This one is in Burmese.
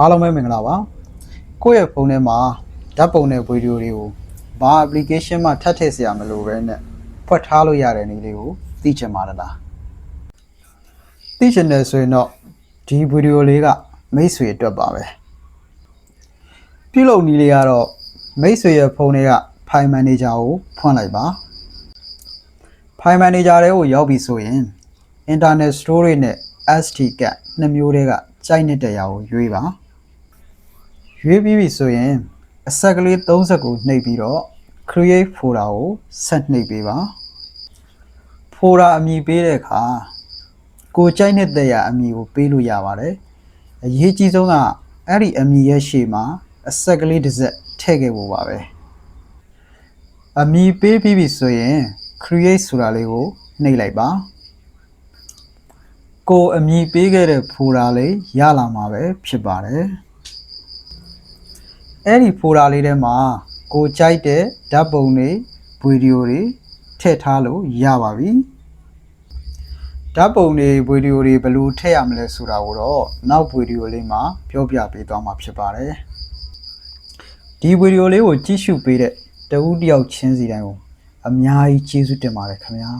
အားလုံးပဲမင်္ဂလာပါကိုယ့်ရဲ့ဖုန်းထဲမှာဓာတ်ပုံနဲ့ဗီဒီယိုတွေကိုဘာ application မှထပ်ထည့်စရာမလိုဘဲနဲ့ဖွက်ထားလို့ရတဲ့နည်းလေးကိုသိချင်ပါလားသိချင်တယ်ဆိုရင်တော့ဒီဗီဒီယိုလေးကမိတ်ဆွေအတွက်ပါပဲပြုလုပ်နည်းလေးကတော့မိတ်ဆွေရဲ့ဖုန်းထဲက file manager ကိုဖွင့်လိုက်ပါ file manager တွေကိုရောက်ပြီဆိုရင် internet storage နဲ့ SD card နှစ်မျိုးတည်းကကြိုက်နေတဲ့ရာကိုရွေးပါ ရွေးပြီးပြီဆိုရင်အဆက်ကလေး30ကိုနှိပ်ပြီးတော့ create folder ကိုဆက်နှိပ်ပေးပါ folder အမည်ပေးတဲ့အခါကိုကြိုက်တဲ့ရာအမည်ကိုပေးလို့ရပါတယ်အရေးကြီးဆုံးကအဲ့ဒီအမည်ရဲ့ရှေ့မှာအဆက်ကလေးတစ်စက်ထည့်ခဲ့ဖို့ပါပဲအမည်ပေးပြီးပြီဆိုရင် create ဆိုတာလေးကိုနှိပ်လိုက်ပါကိုအမည်ပေးခဲ့တဲ့ဖိုဒါလေးရလာမှာပဲဖြစ်ပါတယ် အဲ့ဒီဖိုဒါလေးထဲမှာကိုကြိုက်တဲ့ဓာတ်ပုံတွေဗီဒီယိုတွေထည့်ထားလို့ရပါပြီဓာတ်ပုံတွေဗီဒီယိုတွေဘယ်လိုထည့်ရမလဲဆိုတာကိုတော့နောက်ဗီဒီယိုလေးမှာပြောပြပေးသွားမှာဖြစ်ပါတယ်ဒီဗီဒီယိုလေးကိုကြည့်ရှုပေးတဲ့တဦးတစ်ယောက်ချင်းစီတိုင်းကိုအများကြီးကျေးဇူးတင်ပါတယ်ခင်ဗျာ